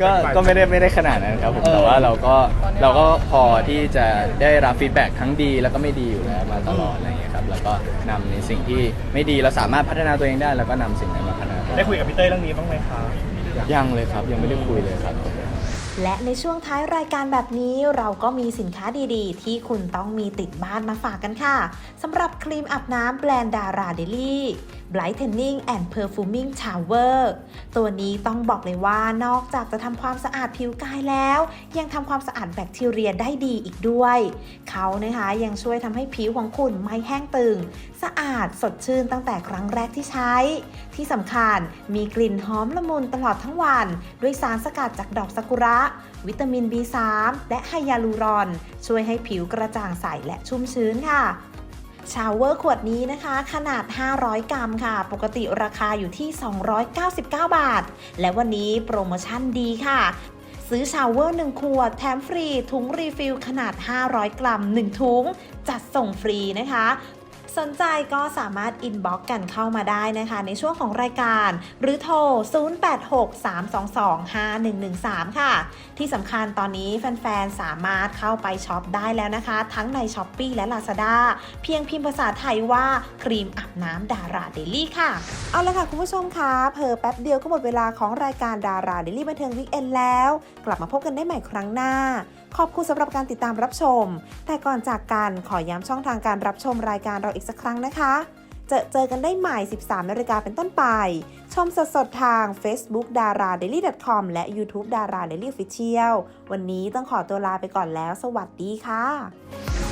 [SPEAKER 9] ก็ก็ไม่ได้ไม่ได้ขนาดนั้นครับผม
[SPEAKER 3] เออ
[SPEAKER 9] แต่ว่าเราก็เราก็พอที่จะได้รับฟีดแบ็กทั้งดีแล้วก็ไม่ดีอยู่แล้วมาตลอดอะไรอย่างเงี้ยครับ แล้วก็นำในสิ่งที่ไม่ดีเราสามารถพัฒนาตัวเองได้ แล้วก็นำสิ่งนั้นมาพัฒนาตัวเอง
[SPEAKER 4] ได้คุยกับพี่เต้ยเรื่องนี้บ้างไหมคะ
[SPEAKER 9] ยังเลยครับยังไม่ได้คุยเลยครับ
[SPEAKER 1] และในช่วงท้ายรายการแบบนี้เราก็มีสินค้าดีๆ ที่คุณต้องมีติดบ้านมาฝากกันค่ะสำหรับครีมอาบน้ำแบรนด์ดาราเดลี่ Brightening and Perfuming Shower ตัวนี้ต้องบอกเลยว่านอกจากจะทำความสะอาดผิวกายแล้ว ยังทำความสะอาดแบคทีเรียได้ดีอีกด้วย เขานะคะยังช่วยทำให้ผิวของคุณไม่แห้งตึงสะอาดสดชื่นตั้งแต่ครั้งแรกที่ใช้ ที่สำคัญมีกลิ่นหอมละมุนตลอดทั้งวัน ด้วยสารสกัดจากดอกซากุระ วิตามิน B3 และไฮยาลูรอน ช่วยให้ผิวกระจ่างใสและชุ่มชื้นค่ะชาวเวอร์ขวดนี้นะคะ ขนาด 500 กรัมค่ะ ปกติราคาอยู่ที่ 299 บาท และวันนี้โปรโมชั่นดีค่ะ ซื้อชาวเวอร์ 1 ขวด แถมฟรี ถุงรีฟิลขนาด 500 กรัม 1 ถุง จัดส่งฟรีนะคะ สนใจก็สามารถอินบ็อกกันเข้ามาได้นะคะ ในช่วงของรายการ หรือโทร 0863225113 ค่ะ ที่สำคัญตอนนี้แฟนๆ สามารถเข้าไปช็อปได้แล้วนะคะ ทั้งใน s h อ p e e และ Lazada เพียงพิมพ์ภาษาไทยว่าครีมอาบน้ำดาราเดลี่ค่ะ เอาละค่ะคุณผู้ชมคะเพอแป๊บเดียวก็หมดเวลาของรายการดาราเดลี่บันเทิงวิกเอนแล้ว กลับมาพบกันได้ใหม่ครั้งหน้าขอบคุณสำหรับการติดตามรับชม แต่ก่อนจากกันขอย้ำช่องทางการรับชมรายการเราอีกสักครั้งนะคะ เจอเจอกันได้ใหม่ 13นาฬิกาเป็นต้นไป ชมสดๆทาง Facebook d a r a d a i l y c o m และ YouTube d a r a d a i l y Official วันนี้ต้องขอตัวลาไปก่อนแล้ว สวัสดีค่ะ